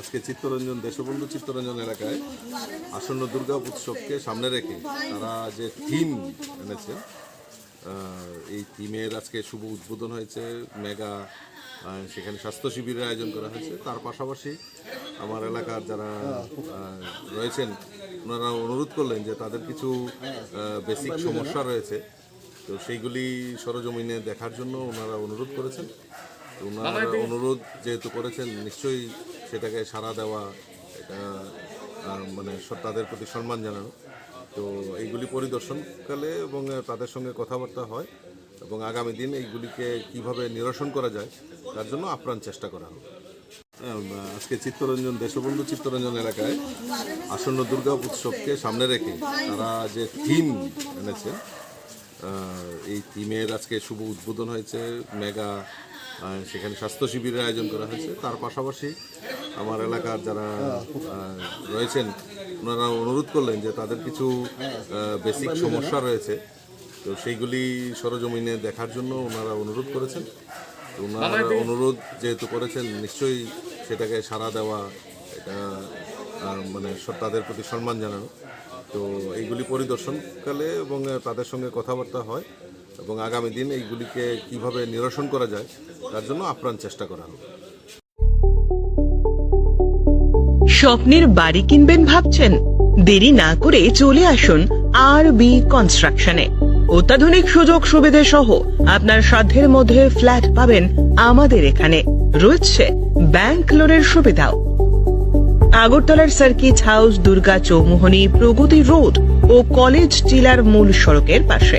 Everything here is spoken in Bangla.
আজকে চিত্তরঞ্জন, দেশবন্ধু চিত্তরঞ্জন এলাকায় আসন্ন দুর্গা উৎসবকে সামনে রেখে তারা যে থিম এনেছে এই থিমের আজকে শুভ উদ্বোধন হয়েছে, মেগা সেখানে স্বাস্থ্য শিবিরের আয়োজন করা হয়েছে। তার পাশাপাশি আমার এলাকার যারা রয়েছেন ওনারা অনুরোধ করলেন যে তাদের কিছু বেসিক সমস্যা রয়েছে। তো সেইগুলি সরজমিনে দেখার জন্য ওনারা অনুরোধ করেছেন। ওনারা অনুরোধ যেহেতু করেছেন নিশ্চয়ই সেটাকে সাড়া দেওয়া এটা মানে তাদের প্রতি সম্মান জানানো। তো এইগুলি পরিদর্শনকালে এবং তাদের সঙ্গে কথাবার্তা হয় এবং আগামী দিন এইগুলিকে কীভাবে নিরসন করা যায় তার জন্য আপ্রাণ চেষ্টা করা হবে আজকে চিত্তরঞ্জন দেশবন্ধু চিত্তরঞ্জন এলাকায় আসন্ন দুর্গা উৎসবকে সামনে রেখে তারা যে থিম এনেছে এই থিমের আজকে শুভ উদ্বোধন হয়েছে মেগা সেখানে স্বাস্থ্য শিবিরের আয়োজন করা হয়েছে। তার পাশাপাশি আমার এলাকার যারা রয়েছেন ওনারা অনুরোধ করলেন যে তাদের কিছু বেসিক সমস্যা রয়েছে। তো সেইগুলি সরজমিনে দেখার জন্য ওনারা অনুরোধ করেছেন। তো ওনারা অনুরোধ যেহেতু করেছেন, নিশ্চয়ই সেটাকে সাড়া দেওয়া, এটা মানে তাদের প্রতি সম্মান জানানো। তো এইগুলি পরিদর্শনকালে এবং তাদের সঙ্গে কথাবার্তা হয়। এবং আগামী দিন এইগুলিকে কীভাবে নিরসন করা যায়, তার জন্য আপ্রাণ চেষ্টা করা হবে স্বপ্নের বাড়ি কিনবেন ভাবছেন? দেরি না করে চলে আসুন আর বি কনস্ট্রাকশনে অত্যাধুনিক সুযোগ সুবিধে সহ আপনার সাধ্যের মধ্যে ফ্ল্যাট পাবেন আমাদের এখানে। রয়েছে ব্যাংক লোনের সুবিধাও। আগরতলার circuit house, Durga Chowmuhani, Pragati road ও কলেজ টিলার মূল সড়কের পাশে।